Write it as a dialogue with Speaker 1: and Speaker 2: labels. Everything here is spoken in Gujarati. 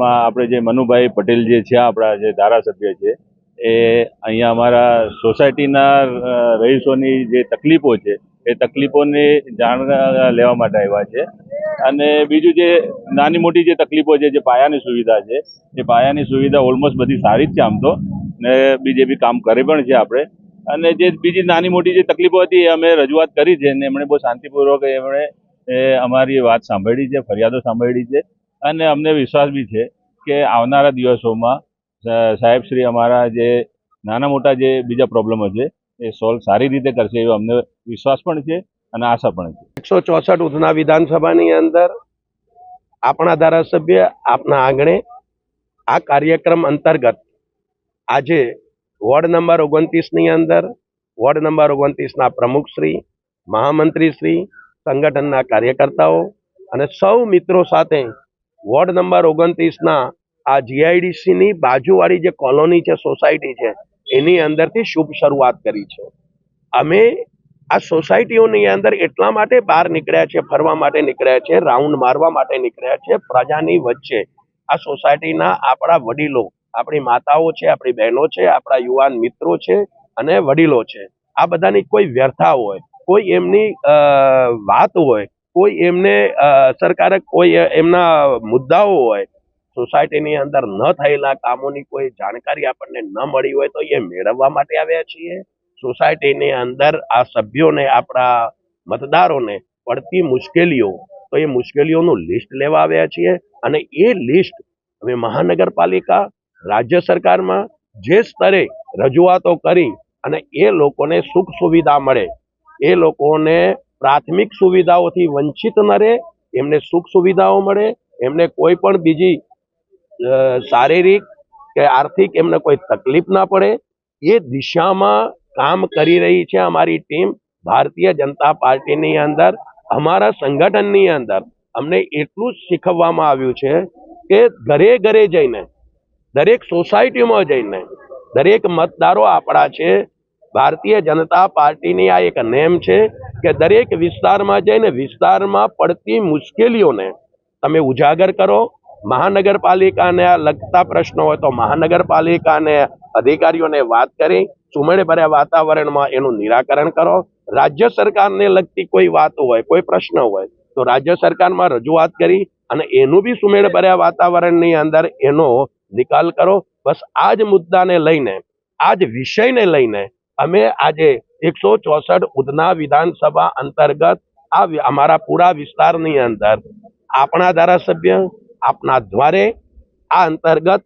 Speaker 1: માં આપણે જે મનુભાઈ પટેલ જે છે, આપણા જે ધારાસભ્ય છે, એ અહીંયા અમારા સોસાયટીના રહીશોની જે તકલીફો છે, એ તકલીફોની જાણ લેવા માટે આવ્યા છે. અને બીજું જે નાની મોટી જે તકલીફો છે, જે પાયાની સુવિધા છે, એ પાયાની સુવિધા ઓલમોસ્ટ બધી સારી જ છે આમ તો. ને બીજે બી કામ કરે પણ છે આપણે. અને જે બીજી નાની મોટી જે તકલીફો હતી, એ અમે રજૂઆત કરી છે, ને એમણે બહુ શાંતિપૂર્વક એમણે અમારી વાત સાંભળી છે, ફરિયાદો સાંભળી છે. અને અમને વિશ્વાસ બી છે કે આવનારા દિવસોમાં સાહેબ સાહેબશ્રી અમારા જે નાના મોટા જે બીજા પ્રોબ્લેમો છે એ સોલ્વ સારી રીતે કરશે એવો અમને વિશ્વાસ પણ છે અને આશા પણ છે.
Speaker 2: એકસો ચોસઠ ઉધના વિધાનસભાની અંદર આપણા ધારાસભ્ય આપના આંગણે આ કાર્યક્રમ અંતર્ગત આજે વોર્ડ નંબર ઓગણત્રીસની અંદર, વોર્ડ નંબર ઓગણત્રીસના પ્રમુખશ્રી મહામંત્રીશ્રી સંગઠનના કાર્યકર્તાઓ અને સૌ મિત્રો સાથે વોર્ડ નંબર ઓગણત્રીસના આ જીઆઈડીસીની બાજુવાળી જે કોલોની છે, સોસાયટી છે, એની અંદરથી શુભ શરૂઆત કરી છે. અમે આ સોસાયટીઓની અંદર એટલા માટે બહાર નીકળ્યા છે, ફરવા માટે નીકળ્યા છે, રાઉન્ડ મારવા માટે નીકળ્યા છે, પ્રજાની વચ્ચે. આ સોસાયટીના આપણા વડીલો, આપણી માતાઓ છે, આપણી બહેનો છે, આપણા યુવાન મિત્રો છે અને વડીલો છે. આ બધાની કોઈ વ્યર્થા હોય, કોઈ એમની વાત હોય કોઈ એમને અસરકારક કોઈ એમના મુદ્દાઓ હોય, સોસાયટીની અંદર ન થયેલા કામોની કોઈ જાણકારી આપણને ન મળી હોય તો એ મેળવવા માટે આવ્યા છીએ. સોસાયટીની અંદર આ સભ્યોને, આપણા મતદારોને પડતી મુશ્કેલીઓ, તો એ મુશ્કેલીઓનું લિસ્ટ લેવા આવ્યા છીએ અને એ લિસ્ટ અમે મહાનગરપાલિકા, રાજ્ય સરકારમાં જે સ્તરે રજૂઆતો કરી અને એ લોકોને સુખ સુવિધા મળે, એ લોકોને પ્રાથમિક સુવિધાઓથી વંચિત ન રહે, એમને સુખ સુવિધાઓ મળે, એમને કોઈ પણ બીજી શારીરિક કે આર્થિક એમને કોઈ તકલીફ ના પડે. એ દિશામાં કામ કરી રહી છે અમારી ટીમ ભારતીય જનતા પાર્ટીની અંદર, અમારા સંગઠનની અંદર. અમને એટલું જ શીખવવામાં આવ્યું છે કે ઘરે ઘરે જઈને, દરેક સોસાયટીમાં જઈને, દરેક મતદારો આપણા છે ભારતીય જનતા પાર્ટીની આ એક નેમ છે કે દરેક વિસ્તારમાં જઈને વિસ્તારમાં પડતી મુશ્કેલીઓને તમે ઉજાગર કરો. મહાનગરપાલિકાને લગતા પ્રશ્નો હોય તો મહાનગરપાલિકાને અધિકારીઓને વાત કરી, સુમેળભર્યા વાતાવરણમાં એનું નિરાકરણ કરો. રાજ્ય સરકારને લગતી કોઈ વાત હોય, કોઈ પ્રશ્ન હોય તો રાજ્ય સરકારમાં રજૂઆત કરી અને એનું બી સુમેળભર્યા વાતાવરણની અંદર એનો નિકાલ કરો. બસ આ જ મુદ્દાને લઈને, આ જ વિષયને લઈને અમે આજે એકસો ચોસઠ ઉધના વિધાનસભા અંતર્ગત આ અમારા પૂરા વિસ્તારની અંદર આપણા ધારાસભ્ય, આપના દ્વારે આ અંતર્ગત